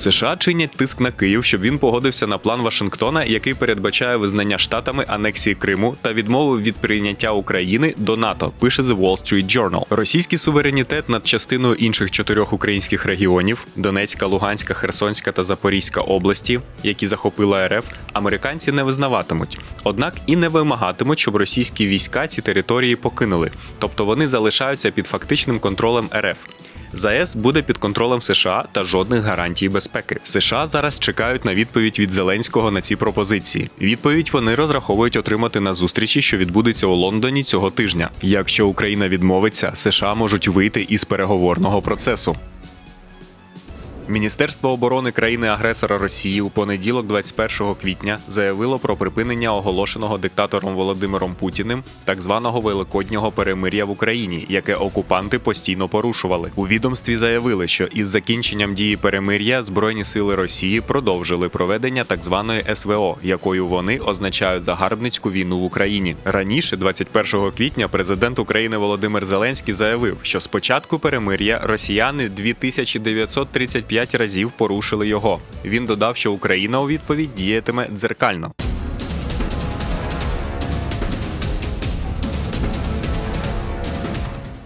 США чинять тиск на Київ, щоб він погодився на план Вашингтона, який передбачає визнання штатами анексії Криму та відмову від прийняття України до НАТО. Пише The Wall Street Journal. Російський суверенітет над частиною інших чотирьох українських регіонів Донецька, Луганська, Херсонська та Запорізька області, які захопила РФ, американці не визнаватимуть. Однак і не вимагатимуть, щоб російські війська ці території покинули, тобто вони залишаються під фактичним контролем РФ. ЗАЕС буде під контролем США та жодних гарантій безпеки. США зараз чекають на відповідь від Зеленського на ці пропозиції. Відповідь вони розраховують отримати на зустрічі, що відбудеться у Лондоні цього тижня. Якщо Україна відмовиться, США можуть вийти із переговорного процесу. Міністерство оборони країни-агресора Росії у понеділок, 21 квітня, заявило про припинення оголошеного диктатором Володимиром Путіним так званого великоднього перемир'я в Україні, яке окупанти постійно порушували. У відомстві заявили, що із закінченням дії перемир'я збройні сили Росії продовжили проведення так званої СВО, якою вони означають загарбницьку війну в Україні. Раніше, 21 квітня, президент України Володимир Зеленський заявив, що з початку перемир'я росіяни 2935 разів порушили його. Він додав, що Україна у відповідь діятиме дзеркально.